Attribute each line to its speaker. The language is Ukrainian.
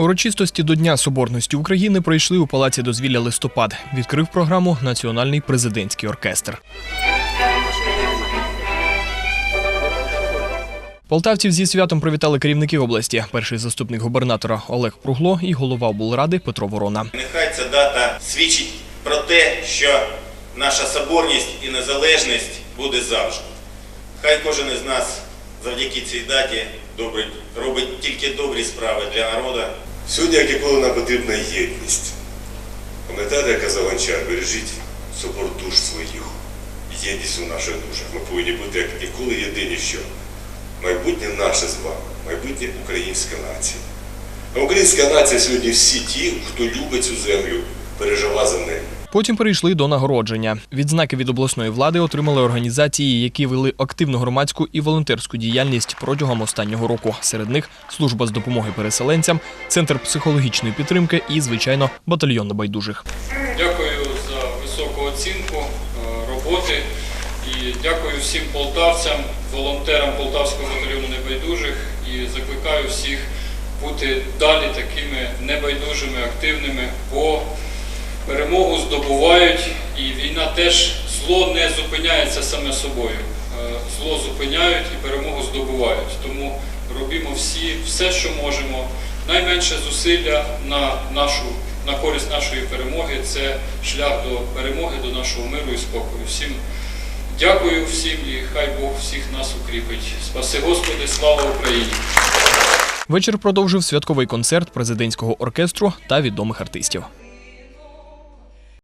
Speaker 1: Урочистості до Дня Соборності України пройшли у Палаці дозвілля листопад. Відкрив програму Національний президентський оркестр. Полтавців зі святом привітали керівники області. Перший заступник губернатора Олег Пругло і голова облради Петро Ворона.
Speaker 2: Нехай ця дата свідчить про те, що наша соборність і незалежність буде завжди. Хай кожен із нас завдяки цій даті добрить, робить тільки добрі справи для народу.
Speaker 3: Сьогодні, як ніколи, нам потрібна єдність. Пам'ятаєте, як казав Гончар, бережіть собор душ своїх, єдність у наших душах. Ми повинні бути як ніколи єдині, що майбутнє наше з вами, майбутнє українська нація. А українська нація сьогодні всі ті, хто любить цю землю, пережила за нею.
Speaker 1: Потім перейшли до нагородження. Відзнаки від обласної влади отримали організації, які вели активну громадську і волонтерську діяльність протягом останнього року. Серед них служба з допомоги переселенцям, центр психологічної підтримки і, звичайно, батальйон небайдужих.
Speaker 4: Дякую за високу оцінку е, роботи і дякую всім полтавцям, волонтерам Полтавського батальйону небайдужих і закликаю всіх бути далі такими небайдужими, активними, бо перемогу здобувають і війна теж зло не зупиняється саме собою. Е, Зло зупиняють і перемогу здобувають. Тому робімо всі все, що можемо. Найменше зусилля на нашу на користь нашої перемоги це шлях до перемоги, до нашого миру і спокою. Всім дякую всім і хай Бог всіх нас укріпить. Спаси Господи, слава Україні!
Speaker 1: Вечір продовжив святковий концерт президентського оркестру та відомих артистів.